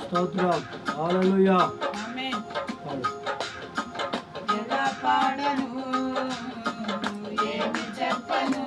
స్తోత్రం. పాడు. ఎలా పాడను ఏమి చెప్పను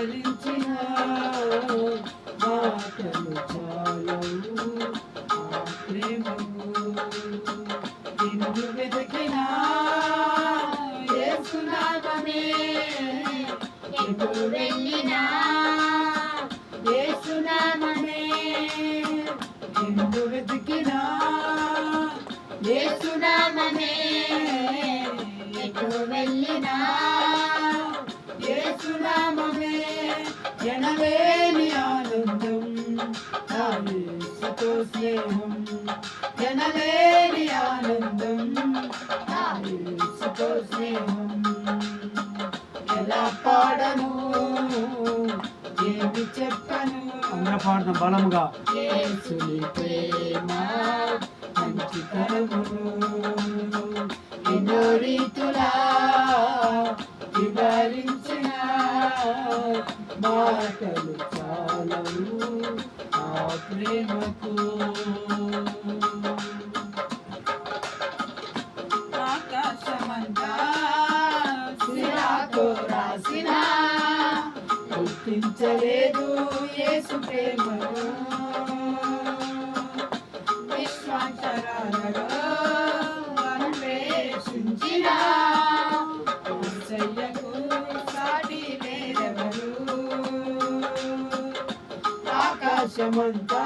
వివరించిన మాటలు చాలవు. ప్రేమము. నిన్ను వెతికినా యేసునామమే ఎటు వెళ్ళినా యేసునామమే ఎందు వెతికినా యేసునామమే ఎటు వెళ్ళినా యేసుతో స్నేహం ఎనలేని ఆనందం. నా యేసుతో స్నేహం ఎలా పాడను? ఏమి చెప్పను? అందరూ పాడుతాం బలముగా. యేసుని ప్రేమ మంచితనము ఎన్నో రీతులా వివరించిన మాటలు చాలవు ఆ ప్రేమకు. ఆకాశమంతా సిరాతో రాసిన గుర్తించలేదు యేసు ప్రేమను. విశ్వాంతరాలలో ఆకాశమంతా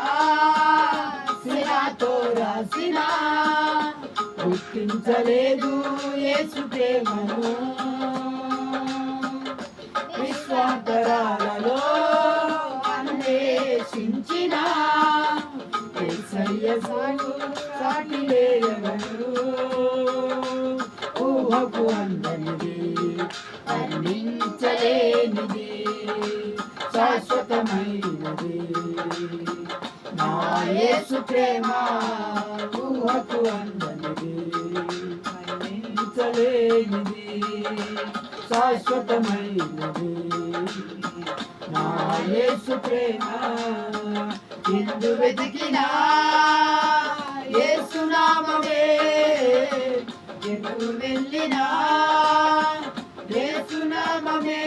సిరాతో రాసిన గుర్తించలేదు యేసు ప్రేమను విశ్వాంతరాలలో అన్వేషించిన యేసయ్య సాగు సాటి లేరెవరు ఊహకు అందనిది అందించలేనిది శాశ్వతమైనది యేసు ప్రేమ ఊహకు అందనిది. వర్ణించలేనిది శాశ్వతమైనది. నా యేసు ప్రేమ ఎందు వెతికినా యేసు నామమే. ఎటు వెళ్ళినా యేసు నామమే.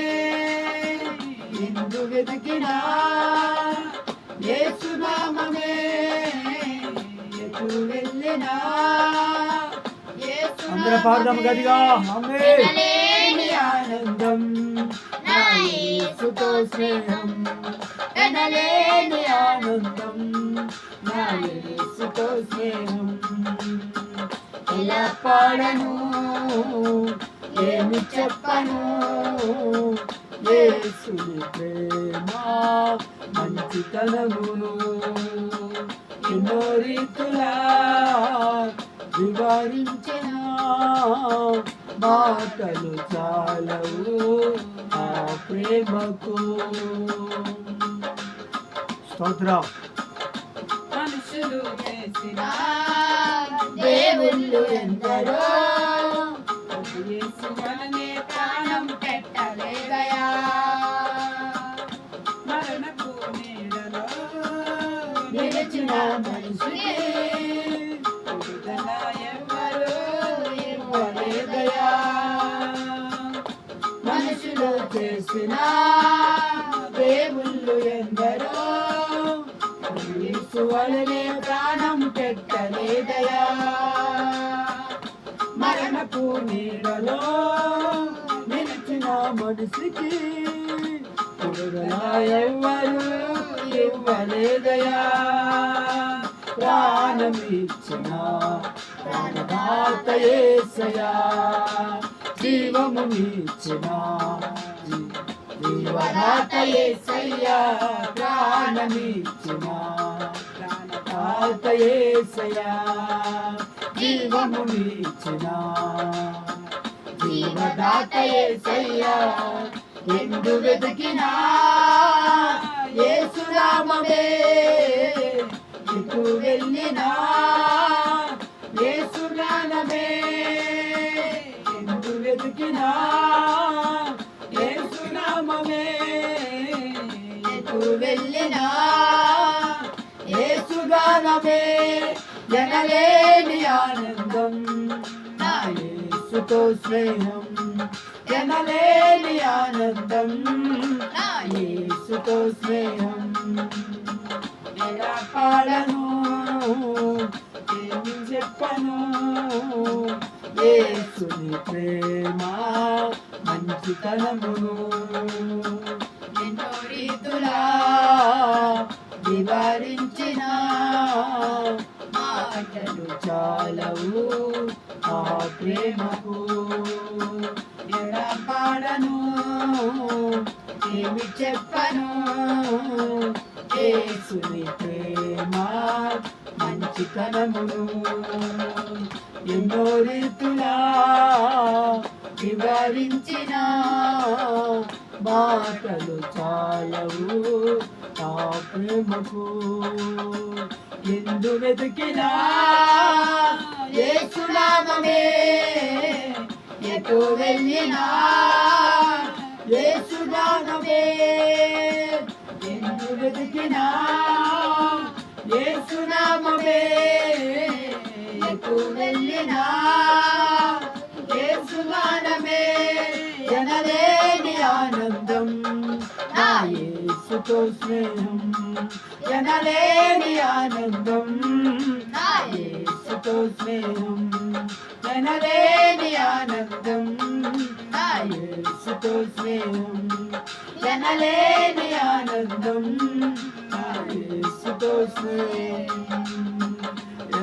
ఎందు వెతికినా యేసు నామమే. ఎటు వెళ్ళినా యేసు అందరూ పాడదాం ఆమేన్. ఎనలేని ఆనందం నా యేసుతో స్నేహం. ఎనలేని ఆనందం నా యేసుతో స్నేహం. ఎలా పాడను? ఏమి చెప్పను? యేసుని ప్రేమ మంచితనమును ఎన్నో రీతులా వివరించిన మాటలు చాలవు ఆ ప్రేమకు స్తోత్రం మనుషులు చేసిన దేవుళ్ళు ఎందరో మనుషులు చేసిన దేవుళ్ళు ఎందరో? యేసు వలనే ప్రాణం పెట్టలేదయా? మరణపు నీడలో నిలిచిన మనిషికి ఎవరు ఎవ్వరు ఇవ్వలేదయా? ప్రాణమిచ్చిన ప్రాణదాత యేసయ్యా జీవమునిచ్చిన జీవనాత యేసయ్యా ప్రాణమిచ్చిన ప్రాణదాత యేసయ్యా జీవమునిచ్చిన జీవదాత యేసయ్యా ఎందు వెతికినా యేసునామమే ఇటు వెళ్ళినా ఎందు వెతికినా యేసునామమే ఎటు వెళ్ళినా యేసుగానమే జనలేని ఆనందం. నా యేసుతో స్నేహం జనలేని ఆనందం. నా యేసుతో స్నేహం ఎలా పాడను? ఏమి చెప్పను? యేసుని ప్రేమ మంచితనమును. ఎన్నో రీతులా నివారించిన మాటలు చాలవు ఆ ప్రేమకు. ఎలా పాడను ఏమి చెప్పను యేసుని ప్రేమ మంచితనమును ఎన్నో రీతులా వివరించిన మాటలు చాలవు నా ప్రేమకు ఎందు వెతికినా యేసునామమే ఎటు వెళ్ళినా యేసునామమే ఎందు వెతికినా యేసునామమే ఎటు వెళ్ళినా యేసుగానమే జనలేని ఆనందం నా యేసుతో స్నేహం జనలేని ఆనందం నా యేసుతో స్నేహం జనలేని ఆనందం నా స్నేహం ఆనందం నా స్నేహం.